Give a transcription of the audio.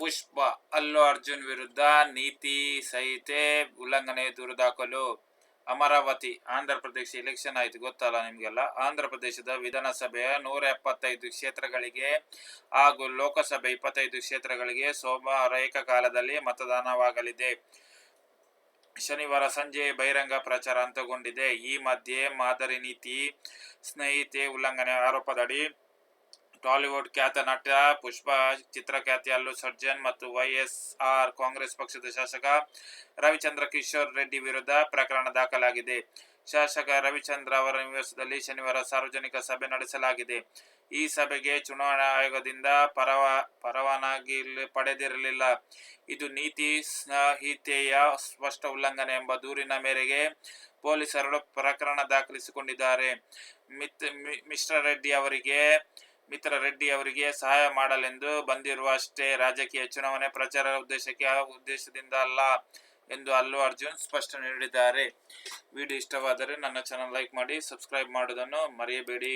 ಪುಷ್ಪ ಅಲ್ಲು ಅರ್ಜುನ್ ವಿರುದ್ಧ ನೀತಿ ಸಹಿತೆ ಉಲ್ಲಂಘನೆ ದೂರು ದಾಖಲು ಅಮರಾವತಿ, ಆಂಧ್ರ ಪ್ರದೇಶ ಎಲೆಕ್ಷನ್ ಆಯ್ತು, ಗೊತ್ತಲ್ಲ ನಿಮಗೆಲ್ಲ? ಆಂಧ್ರ ಪ್ರದೇಶದ ವಿಧಾನಸಭೆಯ ನೂರ ಎಪ್ಪತ್ತೈದು ಕ್ಷೇತ್ರಗಳಿಗೆ ಹಾಗೂ ಲೋಕಸಭೆ ಇಪ್ಪತ್ತೈದು ಕ್ಷೇತ್ರಗಳಿಗೆ ಸೋಮವಾರ ಏಕಕಾಲದಲ್ಲಿ ಮತದಾನವಾಗಲಿದೆ. ಶನಿವಾರ ಸಂಜೆ ಬಹಿರಂಗ ಪ್ರಚಾರ ಅಂತಗೊಂಡಿದೆ ಈ ಮಧ್ಯೆ ಮಾದರಿ ನೀತಿ, ಸ್ನೇಹಿತೆ ಉಲ್ಲಂಘನೆ ಆರೋಪದಡಿ ಟಾಲಿವುಡ್ ಖ್ಯಾತ ನಟ ಪುಷ್ಪ ಚಿತ್ರಖ್ಯಾತಿ ಅಲ್ಲು ಸರ್ಜನ್ ಮತ್ತು ವೈಎಸ್ಆರ್ ಕಾಂಗ್ರೆಸ್ ಪಕ್ಷದ ಶಾಸಕ ರವಿಚಂದ್ರ ಕಿಶೋರ್ ರೆಡ್ಡಿ ವಿರುದ್ಧ ಪ್ರಕರಣ ದಾಖಲಾಗಿದೆ. ಶಾಸಕ ರವಿಚಂದ್ರ ಅವರ ನಿವಾಸದಲ್ಲಿ ಶನಿವಾರ ಸಾರ್ವಜನಿಕ ಸಭೆ ನಡೆಸಲಾಗಿದೆ. ಈ ಸಭೆಗೆ ಚುನಾವಣಾ ಆಯೋಗದಿಂದ ಪರವ, ಪರವಾನಗಿ ಪಡೆದಿರಲಿಲ್ಲ. ಇದು ನೀತಿ ಸಂಹಿತೆಯ ಸ್ಪಷ್ಟ ಉಲ್ಲಂಘನೆ ಎಂಬ ದೂರಿನ ಮೇರೆಗೆ ಪೊಲೀಸರು ಪ್ರಕರಣ ದಾಖಲಿಸಿಕೊಂಡಿದ್ದಾರೆ. ಮಿತ್ ಮಿ- ಮಿಸ್ಟರ್ ರೆಡ್ಡಿ ಅವರಿಗೆ ಮಿತ್ರ ರೆಡ್ಡಿ ಅವರಿಗೆ ಸಹಾಯ ಮಾಡಲೆಂದು ಬಂದಿರುವ ಅಷ್ಟೇ ರಾಜಕೀಯ ಚುನಾವಣೆ ಪ್ರಚಾರ ಉದ್ದೇಶಕ್ಕೆ ಆ ಉದ್ದೇಶದಿಂದ ಅಲ್ಲ ಎಂದು ಅಲ್ಲು ಅರ್ಜುನ್ ಸ್ಪಷ್ಟನೆ ನೀಡಿದ್ದಾರೆ. ವಿಡಿಯೋ ಇಷ್ಟವಾದರೆ ನನ್ನ ಚಾನಲ್ ಲೈಕ್ ಮಾಡಿ ಸಬ್ಸ್ಕ್ರೈಬ್ ಮಾಡೋದನ್ನು ಮರೆಯಬೇಡಿ.